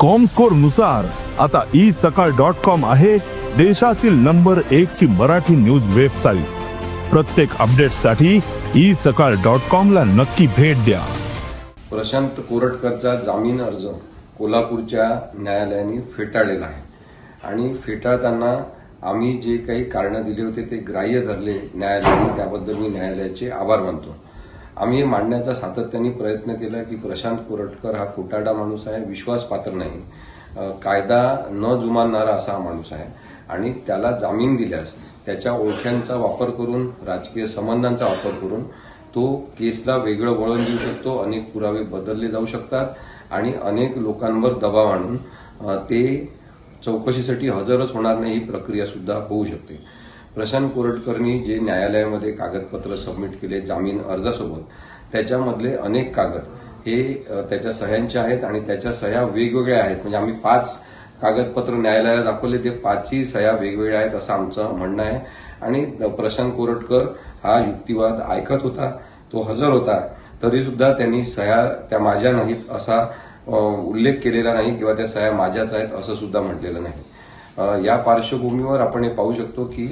कॉमस्कोरनुसार आता ई सकाळ dot com आहे देशातील नंबर एक ची मराठी न्यूज वेबसाईट प्रत्येक अपडेटसाठी ई सकाळ डॉट कॉम ला नक्की भेट द्या. प्रशांत कोरटकरचा जामीन अर्ज कोल्हापूरच्या न्यायालयाने फेटाळलेला आहे. आणि फेटाळताना आम्ही जे काही कारणं दिली होते ते ग्राह्य धरले न्यायालयाने त्याबद्दल मी न्यायालयाचे आभार मानतो. आम्ही हे मांडण्याचा सातत्याने प्रयत्न केला की प्रशांत कोरटकर हा खोटाडा माणूस आहे विश्वासपात्र नाही. कायदा न जुमानणारा असा हा माणूस आहे. आणि त्याला जामीन दिल्यास त्याच्या ओळख्यांचा वापर करून राजकीय संबंधांचा वापर करून तो केसला वेगळं वळण देऊ शकतो अनेक पुरावे बदलले जाऊ शकतात आणि अनेक लोकांवर दबाव आणून ते चौकशीसाठी हजरच होणार नाही ही प्रक्रिया सुद्धा होऊ शकते. प्रशांत कोरटकरनी जे न्यायालयामध्ये कागदपत्र सबमिट केले जामीन अर्जासोबत त्याच्यामधले अनेक कागद हे त्याच्या सह्यांचे आहेत आणि त्याच्या सह्या वेगवेगळ्या आहेत. म्हणजे आम्ही पाच कागदपत्र न्यायालयाला दाखवले ते पाचही सह्या वेगवेगळ्या आहेत असं आमचं म्हणणं आहे. आणि प्रशांत कोरटकर हा युक्तिवाद ऐकत होता तो हजर होता तरी सुद्धा त्यांनी सह्या त्या माझ्या नाहीत असा उल्लेख केलेला नाही किंवा त्या सह्या माझ्याच आहेत असं सुद्धा म्हटलेलं नाही. या पार्श्वभूमीवर आपण हे पाहू शकतो की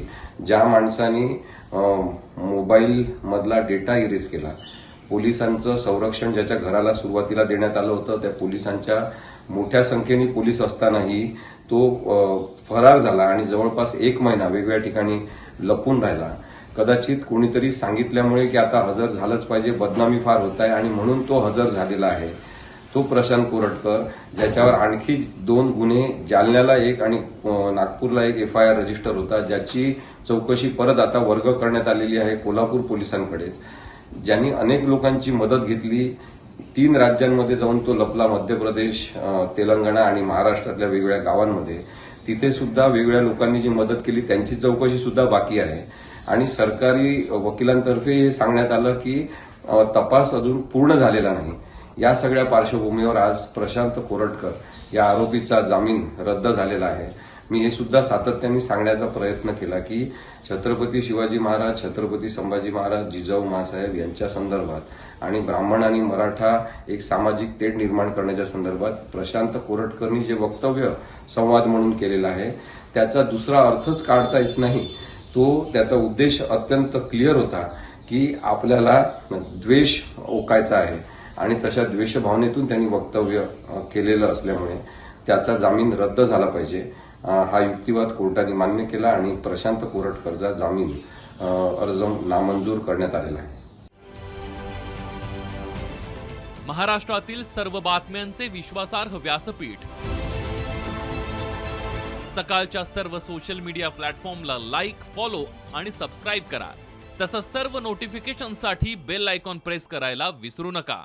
ज्या माणसाने मोबाईलमधला डेटा इरेज केला पोलिसांचं संरक्षण ज्याच्या घराला सुरुवातीला देण्यात आलं होतं त्या पोलिसांच्या मोठ्या संख्येने पोलीस असतानाही तो फरार झाला आणि जवळपास एक महिना वेगवेगळ्या ठिकाणी लपून राहिला. कदाचित कोणीतरी सांगितल्यामुळे की आता हजर झालंच पाहिजे बदनामी फार होत आहे आणि म्हणून तो हजर झालेला आहे. तो प्रशांत कोरटकर ज्याच्यावर आणखी दोन गुन्हे जालन्याला एक आणि नागपूरला एक एफ आय आर रजिस्टर होता ज्याची चौकशी परत आता वर्ग करण्यात आलेली आहे कोल्हापूर पोलिसांकडे. ज्यांनी अनेक लोकांची मदत घेतली तीन राज्यांमध्ये जाऊन तो लपला मध्य प्रदेश तेलंगणा आणि महाराष्ट्रातल्या वेगवेगळ्या गावांमध्ये. तिथे सुद्धा वेगवेगळ्या लोकांनी जी मदत केली त्यांची चौकशी सुद्धा बाकी आहे. आणि सरकारी वकिलांतर्फे हे सांगण्यात आलं की तपास अजून पूर्ण झालेला नाही. या सगळ्या पार्श्वभूमीवर आज प्रशांत कोरटकर या आरोपीचा जामीन रद्द झालेला आहे. मी हे सुद्धा सातत्याने सांगण्याचा प्रयत्न केला की छत्रपती शिवाजी महाराज छत्रपती संभाजी महाराज जिजाऊ मासाहेब यांच्या संदर्भात आणि ब्राह्मण आणि मराठा एक सामाजिक तेढ निर्माण करण्याच्या संदर्भात प्रशांत कोरटकरनी जे वक्तव्य संवाद म्हणून केलेलं आहे त्याचा दुसरा अर्थच काढता येत नाही. तो त्याचा उद्देश अत्यंत क्लिअर होता की आपल्याला द्वेष ओकायचा आहे. आणि तशा द्वेषभावनेतून त्यांनी वक्तव्य केलेलं असल्यामुळे त्याचा जामीन रद्द झाला पाहिजे. हा युक्तिवाद कोर्टाने मान्य केला आणि प्रशांत कोरटकरचा जामीन अर्ज नामंजूर करण्यात आलेला आहे. महाराष्ट्रातील सर्व बातम्यांचे विश्वासार्ह व्यासपीठ. सकाळच्या सर्व सोशल मीडिया प्लॅटफॉर्मला लाईक फॉलो आणि सबस्क्राईब करा. तसंच सर्व नोटिफिकेशनसाठी बेल आयकॉन प्रेस करायला विसरू नका.